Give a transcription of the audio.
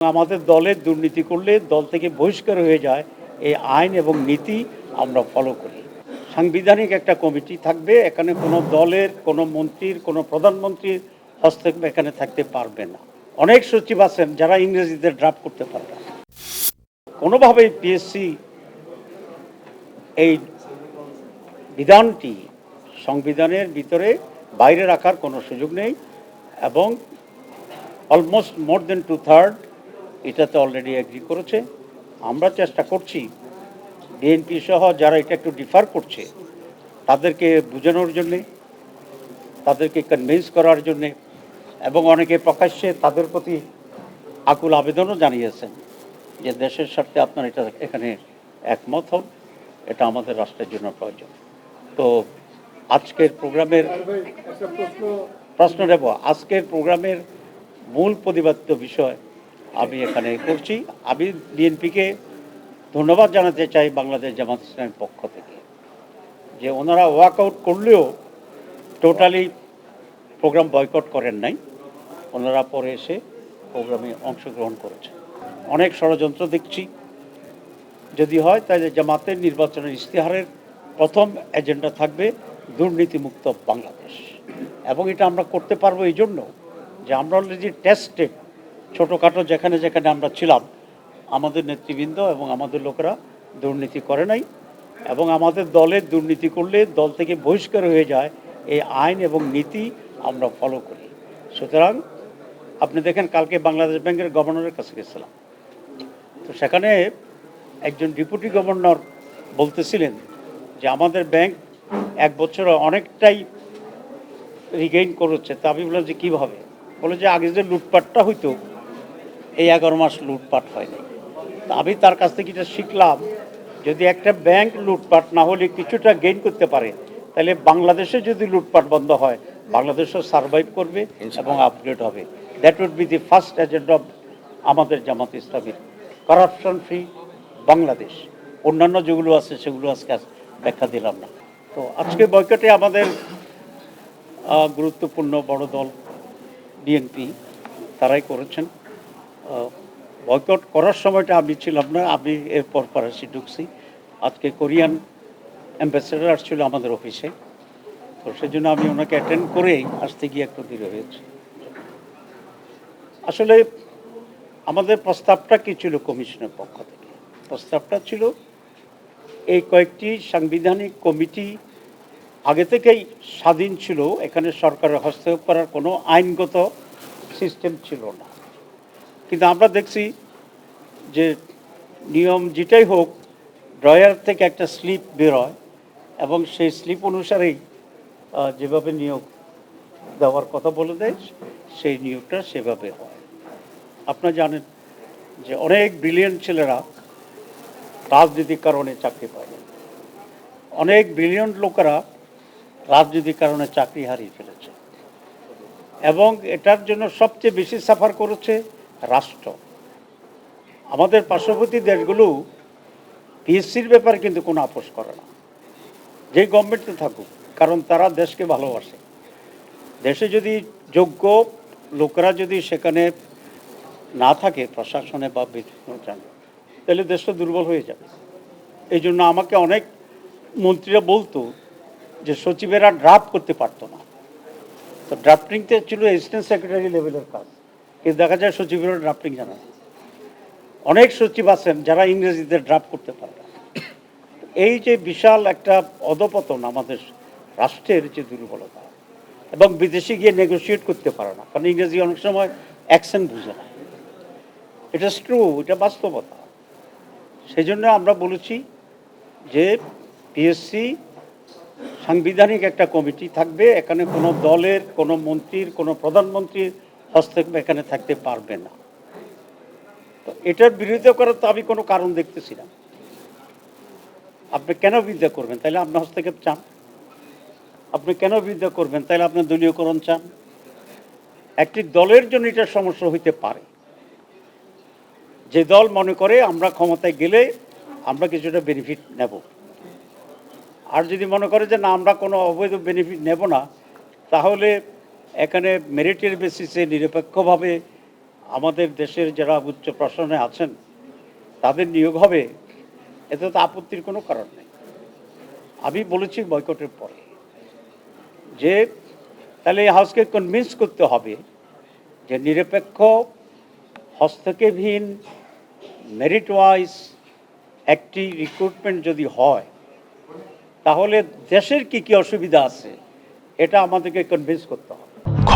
আমাদের দলের দুর্নীতি করলে দল থেকে বহিষ্কার হয়ে যায়, এই আইন এবং নীতি আমরা ফলো করি। সাংবিধানিক একটা কমিটি থাকবে, এখানে কোনো দলের, কোনো মন্ত্রীর, কোনো প্রধানমন্ত্রীর হস্তক্ষেপ এখানে থাকতে পারবে না। অনেক সচিব আছেন যারা ইংরেজিতে ড্রাফট করতে পারবে কোনোভাবেই পিএসসি এই বিধানটি সংবিধানের ভিতরে বাইরে রাখার কোনো সুযোগ নেই এবং almost more than two third এটাতে অলরেডি অ্যাগ্রি করেছে। আমরা চেষ্টা করছি বিএনপি সহ যারা এটা একটু ডিফার করছে তাদেরকে বোঝানোর জন্যে তাদেরকে কনভিন্স করার জন্যে এবং অনেকে প্রকাশ্যে তাদের প্রতি আকুল আবেদনও জানিয়েছেন যে দেশের স্বার্থে আপনার এটা এখানে একমত হন এটা আমাদের রাষ্ট্রের জন্য প্রয়োজন। তো আজকের প্রোগ্রামের প্রশ্ন নেব আজকের প্রোগ্রামের মূল প্রতিবাদ্য বিষয় আমি এখানে করছি। আমি বিএনপিকে ধন্যবাদ জানাতে চাই বাংলাদেশ জামাত ইসলামের পক্ষ থেকে। যে ওনারা ওয়াক আউট করলেও টোটালি প্রোগ্রাম বয়কট করেন নাই। ওনারা পরে এসে প্রোগ্রামে অংশগ্রহণ করেছে অনেক ষড়যন্ত্র দেখছি। যদি হয় তাহলে জামাতের নির্বাচনের ইশতেহারের প্রথম এজেন্ডা থাকবে দুর্নীতিমুক্ত বাংলাদেশ। এবং এটা আমরা করতে পারব এই জন্য যে আমরা অলরেডি টেস্টেড ছোটোখাটো যেখানে যেখানে আমরা ছিলাম, আমাদের নেতৃবৃন্দ এবং আমাদের লোকেরা দুর্নীতি করে নাই এবং আমাদের দলের দুর্নীতি করলে দল থেকে বহিষ্কার হয়ে যায়, এই আইন এবং নীতি আমরা ফলো করি। সুতরাং আপনি দেখেন, কালকে বাংলাদেশ ব্যাংকের গভর্নরের কাছে গেছিলাম। তো সেখানে একজন ডেপুটি গভর্নর বলতেছিলেন যে, আমাদের ব্যাংক এক বছরে অনেকটাই রিগেইন করেছে। তা আমি বললাম, যে কীভাবে? বলে যে, আগে যে লুটপাটটা হইতো এই এগারো মাস লুটপাট হয়নি। তা আমি তার কাছ থেকে এটা শিখলাম যদি একটা ব্যাংক লুটপাট না হলে কিছুটা গেইন করতে পারে তাহলে বাংলাদেশে যদি লুটপাট বন্ধ হয় বাংলাদেশও সার্ভাইভ করবে এবং আপগ্রেড হবে। That would be the first agenda of আমাদের জামাত ইসলামীর। Corruption free Bangladesh. অন্যান্য যেগুলো আছে সেগুলো আজকে ব্যাখ্যা দিলাম না। তো আজকে বয়কটে আমাদের গুরুত্বপূর্ণ বড় দল বিএনপি তারাই করেছেন। বয়কট করার সময়টা আমি ছিলাম না, আমি এরপর ফরাসি ঢুকছি। আজকে কোরিয়ান অ্যাম্বাসেডার আসছিল আমাদের অফিসে তো সেজন্য আমি ওনাকে অ্যাটেন্ড করেই আসতে গিয়ে একটু দেরি হয়েছে। আসলে আমাদের প্রস্তাবটা কি ছিল কমিশনের পক্ষ থেকে? প্রস্তাবটা ছিল এই কয়েকটি সাংবিধানিক কমিটি আগে থেকেই স্বাধীন ছিল, এখানে সরকারের হস্তক্ষেপ করার কোনো আইনগত সিস্টেম ছিল না। কিন্তু আমরা দেখছি যে নিয়ম যেটাই হোক, ড্রয়ার থেকে একটা স্লিপ বেরোয় এবং সেই স্লিপ অনুসারেই যেভাবে নিয়োগ দেওয়ার কথা বলে দেয়, সেই নিয়োগটা সেভাবে হয়। আপনারা জানেন যে অনেক ব্রিলিয়েন্ট ছেলেরা রাজনৈতিক কারণে চাকরি পায় অনেক ব্রিলিয়েন্ট লোকেরা রাজনীতির কারণে চাকরি হারিয়ে ফেলেছে এবং এটার জন্য সবচেয়ে বেশি সাফার করেছে রাষ্ট্র। আমাদের পার্শ্ববর্তী দেশগুলো পিএসসির ব্যাপারে কিন্তু কোনো আপোষ করে না। যে গভর্নমেন্টে থাকুক কারণ তারা দেশকে ভালোবাসে। দেশে যদি যোগ্য লোকরা যদি সেখানে না থাকে প্রশাসনে বা জায়গায়, তাহলে দেশটা দুর্বল হয়ে যাবে। এই জন্য আমাকে অনেক মন্ত্রীরা বলতো যে সচিবেরা ড্রাফট করতে পারতো না। তো ড্রাফটিংটা ছিল অ্যাসিস্ট্যান্ট সেক্রেটারি লেভেলের কাজ। কিন্তু দেখা যায় সচিবেরা ড্রাফটিং জানে। অনেক সচিব আছেন যারা ইংরেজিতে ড্রাফট করতে পারে না। এই যে বিশাল একটা অধপতন আমাদের রাষ্ট্রের যে দুর্বলতা, এবং বিদেশে গিয়ে নেগোসিয়েট করতে পারে না, কারণ ইংরেজি অনেক সময় অ্যাকশন বুঝে না এটা ট্রু এটা বাস্তবতা সেই জন্য আমরা বলেছি যে পিএসসি সাংবিধানিক একটা কমিটি থাকবে, এখানে কোনো দলের, কোনো মন্ত্রীর, কোনো প্রধানমন্ত্রীর হস্তক্ষেপ এখানে থাকতে পারবে না। তো এটার বিরোধিতা করার তো আমি কোনো কারণ দেখতেছি না। আপনি কেন বিরোধিতা করবেন? তাহলে আপনি হস্তক্ষেপ চান। আপনি কেন বিরোধিতা করবেন? তাহলে আপনি দলীয়করণ চান। একটি দলের জন্য এটা সমস্যা হইতে পারে। যে দল মনে করে আমরা ক্ষমতায় গেলে আমরা কিছুটা বেনিফিট নেব। আর যদি মনে করে যে না, আমরা কোনো অবৈধ বেনিফিট নেব না, তাহলে এখানে মেরিটের বেসিসে নিরপেক্ষভাবে আমাদের দেশের যারা উচ্চ প্রশাসনে আছেন, তাদের নিয়োগ হবে, এতে তো আপত্তির কোনো কারণ নেই। আমি বলেছি বয়কটের পরে যে তাহলে হাউসকে কনভিন্স করতে হবে যে নিরপেক্ষ, হস্তক্ষেপহীন মেরিট ওয়াইজ একটি রিক্রুটমেন্ট যদি হয়, তাহলে দেশের কি কি অসুবিধা আছে, এটা আমাদেরকে কনভিন্স করতে হবে।